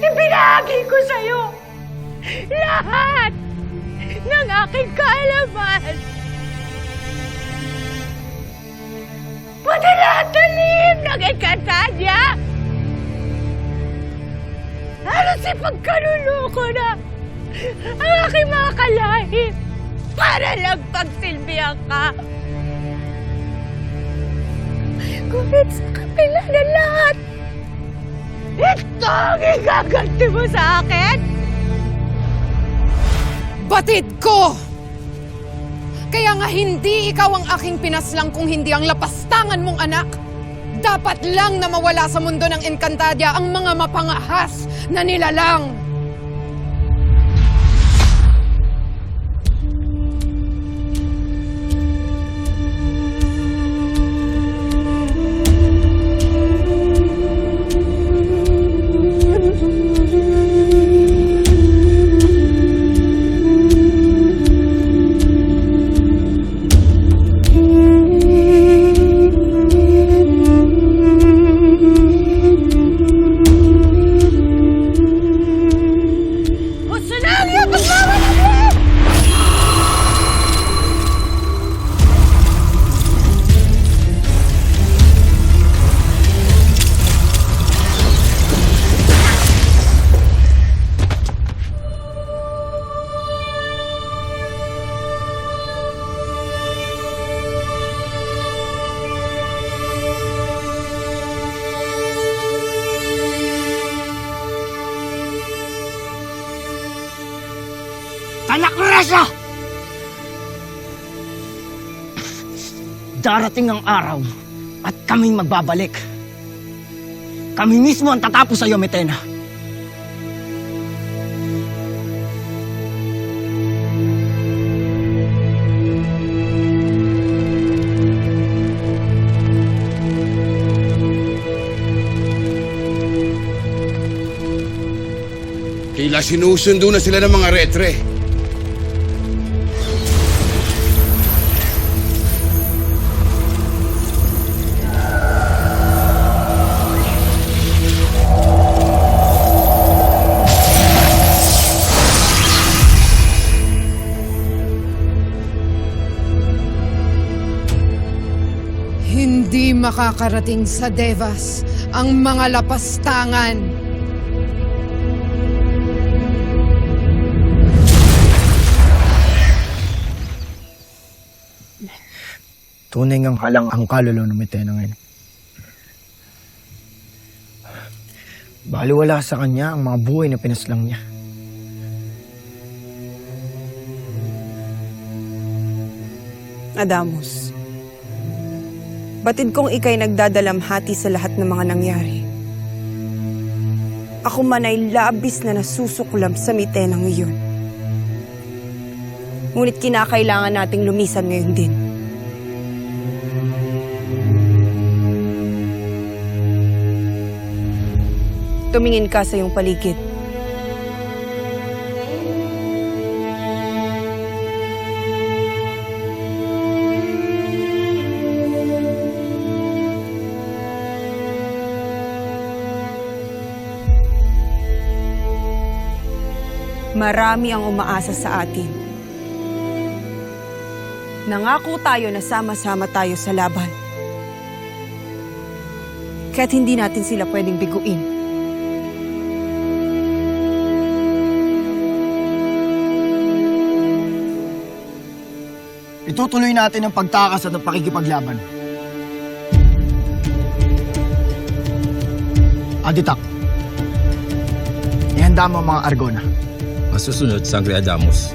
Ibinahagi ko sa'yo lahat ng aking kaalaman. Pati lahat ng lihim ng Encantadia. Halos si pagkaluloko na ang aking mga kalahim para lang pagsilbihan ka. Ngunit sa kapila ng lahat, ito ang igaganti mo sa akin! Batid ko! Kaya nga hindi ikaw ang aking pinaslang kung hindi ang lapastangan mong anak. Dapat lang na mawala sa mundo ng Encantadia ang mga mapangahas na nilalang. Anak na Rasa! Darating ang araw at kaming magbabalik. Kami mismo ang tatapos sa iyo, Metena. Tila sinusundo na sila ng mga retre. Makakarating sa Devas ang mga lapastangan. Tunay ngang halang ang kaluluwa ng Metena ngayon. Baliwala sa kanya ang mga buhay na pinaslang niya. Adamus. Batid kong ikay nagdadalamhati sa lahat ng mga nangyari. Ako man ay labis na nasusuklam sa mitenang iyon. Ngunit kinakailangan nating lumisan ngayon din. Tumingin ka sa iyong paligid. Marami ang umaasa sa atin. Nangako tayo na sama-sama tayo sa laban. Kaya't hindi natin sila pwedeng biguin. Itutuloy natin ang pagtakas at ang pakikipaglaban. Aditak, ihanda mo mga Argona. Mas susunod sa Anglia Damos.